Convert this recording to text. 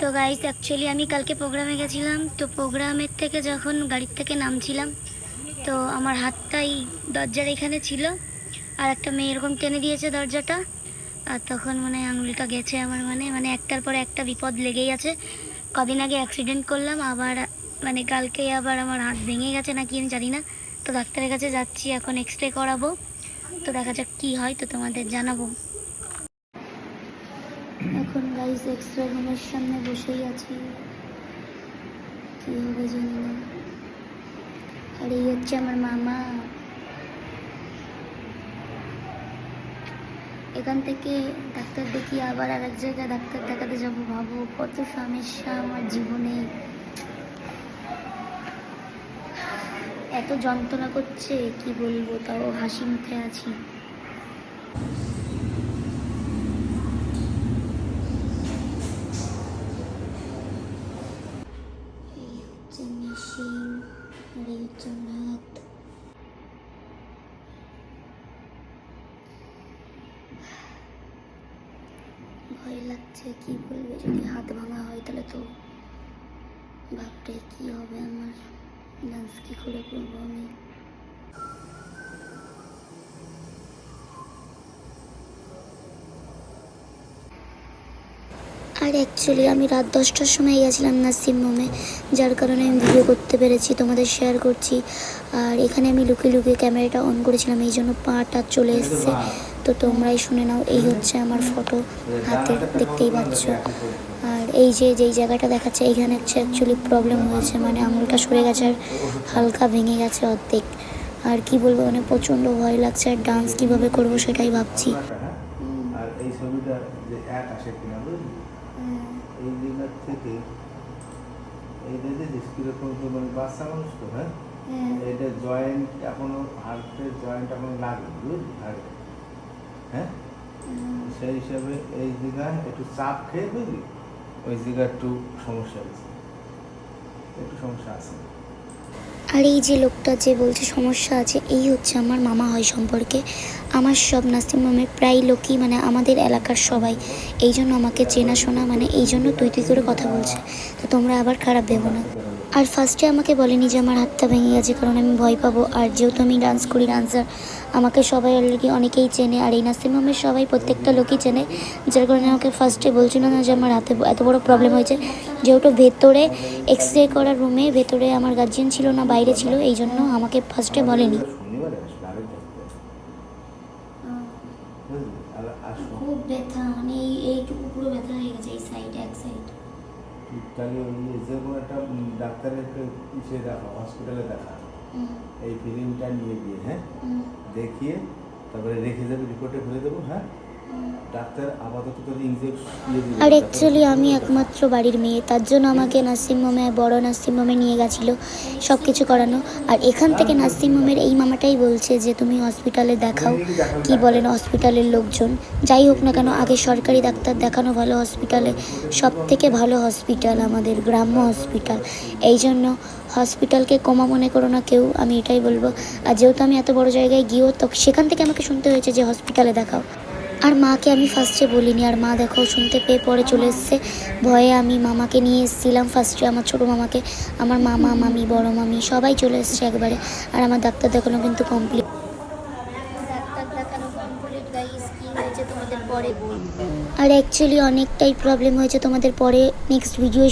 তো guys actually আমি কালকে প্রোগ্রামে গেছিলাম, তো প্রোগ্রামের থেকে যখন গাড়ির থেকে নামছিলাম, তো আমার হাতটাই দরজার এখানে ছিল, আর একটা মেয়ে এরকম টেনে দিয়েছে দরজাটা, আর তখন মানে আঙুলটা গেছে আমার মানে মানে একটার পর একটা বিপদ লেগেই আছে। কদিন আগে অ্যাক্সিডেন্ট করলাম, আবার মানে কালকে আবার আমার হাত ভেঙে গেছে নাকি আমি জানি না, তো ডাক্তারের কাছে যাচ্ছি, এখন এক্স রে করাবো, তো দেখা যাক কী হয়, তো তোমাদের জানাব। গাইস এক্সট্রা রুমের সামনে বসেই আছি। কি হবে জানি না। আর এই হচ্ছে আমার মামা। এখান থেকে ডাক্তার দেখি আবার আর এক জায়গায় ডাক্তার দেখাতে যাব ভাবো, কত সমস্যা আমার জীবনে। এত যন্ত্রণা করছে, কি বলব, তাও হাসি মুখে আছি এই হচ্ছে মেশিন আর এই হচ্ছে আমার হাত ভয় লাগছে কি বলবে? যদি হাত ভাঙা হয় তাহলে তো বাপরে কি হবে আমার? ডান্স কি করে করব আমি? আর অ্যাকচুয়ালি আমি রাত দশটার সময় গেছিলাম নার্সিং হোমে যার কারণে আমি ভিডিও করতে পেরেছি তোমাদের শেয়ার করছি। আর এখানে আমি লুকিয়ে লুকিয়ে ক্যামেরাটা অন করেছিলাম এই জন্য পাটা চলে এসছে। তো তোমরাই শুনে নাও এই হচ্ছে আমার ফটো হাতের দেখতেই পাচ্ছ। আর এই যে যেই জায়গাটা দেখাচ্ছে এইখানে হচ্ছে অ্যাকচুয়ালি প্রবলেম হয়েছে মানে আঙুলটা সরে গেছে আর হালকা ভেঙে গেছে অর্ধেক। আর কি বলব মানে প্রচণ্ড ভয় লাগছে আর ডান্স কীভাবে করব সেটাই ভাবছি। হ্যাঁ? আর এই ছবিটা যে এক আসে কিনা বুঝলি এই জায়গার থেকে এই দেখেছিস কীরকম তো মানে বাচ্চা মানুষ তো হ্যাঁ। এটা জয়েন্ট এখনও হার্টের জয়েন্ট এখনও লাগে বুঝলি? হাড়ে হ্যাঁ? সেই হিসাবে এই জায়গায় একটু চাপ খেয়ে বুঝলি? ওই জায়গায় একটু সমস্যা হয়েছে। একটু সমস্যা আছে। আর এই যে লোকটা যে বলছে সমস্যা আছে, এই হচ্ছে আমার মামা হয় সম্পর্কে। আমার সব নার্সিং হোমের প্রায় লোকই মানে আমাদের এলাকার সবাই। এই জন্য আমাকে চেনাশোনা মানে এই জন্য তুই তুই করে কথা বলছে। তো তোমরা আবার খারাপ ভেবো না। আর ফার্স্টে আমাকে বলেনি যে আমার হাতটা ভেঙে গেছে, কারণ আমি ভয় পাবো। আর যেহেতু আমি ডান্স করি ডান্সার আমাকে সবাই অলরেডি অনেকেই চেনে, আর এই নার্সিং হোমের সবাই প্রত্যেকটা লোকই চেনে, যার কারণে আমাকে ফার্স্টে বলছিল না যে আমার হাতে এত বড় প্রবলেম হয়েছে। যেহেতু ভেতরে এক্স রে করার রুমে ভেতরে আমার গার্জিয়ান ছিল না, বাইরে ছিল, এই জন্য আমাকে ফার্স্টে বলেনি। খুব ব্যথা মানে এই, এইটুকু পুরো ব্যথা হয়ে গেছে, এই সাইড এক সাইড তাহলে ওই যে কোনো একটা উম, ডাক্তারের ইসে দেখা হসপিটালে দেখা। এই ফিল্মটা নিয়ে গিয়ে হ্যাঁ? দেখিয়ে তারপরে রেখে দেবে রিপোর্টে ভরে দেবো হ্যাঁ? আর অ্যাকচুয়ালি আমি একমাত্র বাড়ির মেয়ে, তার জন্য আমাকে নার্সিংহোমে বড় নার্সিংহোমে নিয়ে গেছিল সব কিছু করানো। আর এখান থেকে নার্সিংহোমের এই মামাটাই বলছে যে, তুমি হসপিটালে দেখাও, কি বলেন হসপিটালের লোকজন? যাই হোক না কেন, আগে সরকারি ডাক্তার দেখানো ভালো হসপিটালে সব থেকে ভালো হসপিটাল আমাদের গ্রাম্য হসপিটাল এই জন্য হসপিটালকে কমা মনে করো না কেউ, আমি এটাই বলব। আর যেহেতু আমি এত বড় জায়গায় গিয়েও, তো সেখান থেকে আমাকে শুনতে হয়েছে যে হসপিটালে দেখাও। আর মাকে আমি ফার্স্টে বলিনি। আর মা দেখো, শুনতে পেয়ে পরে চলে এসছে। ভয়ে আমি মামাকে নিয়ে এসেছিলাম ফার্স্টে আমার ছোটো মামাকে। আমার মামা, মামি, বড় মামি, সবাই চলে এসছে একবারে। আর আমার ডাক্তার দেখানো কিন্তু কমপ্লিট আর অ্যাকচুয়ালি অনেকটাই প্রবলেম হয়েছে তোমাদের পরে নেক্সট ভিডিও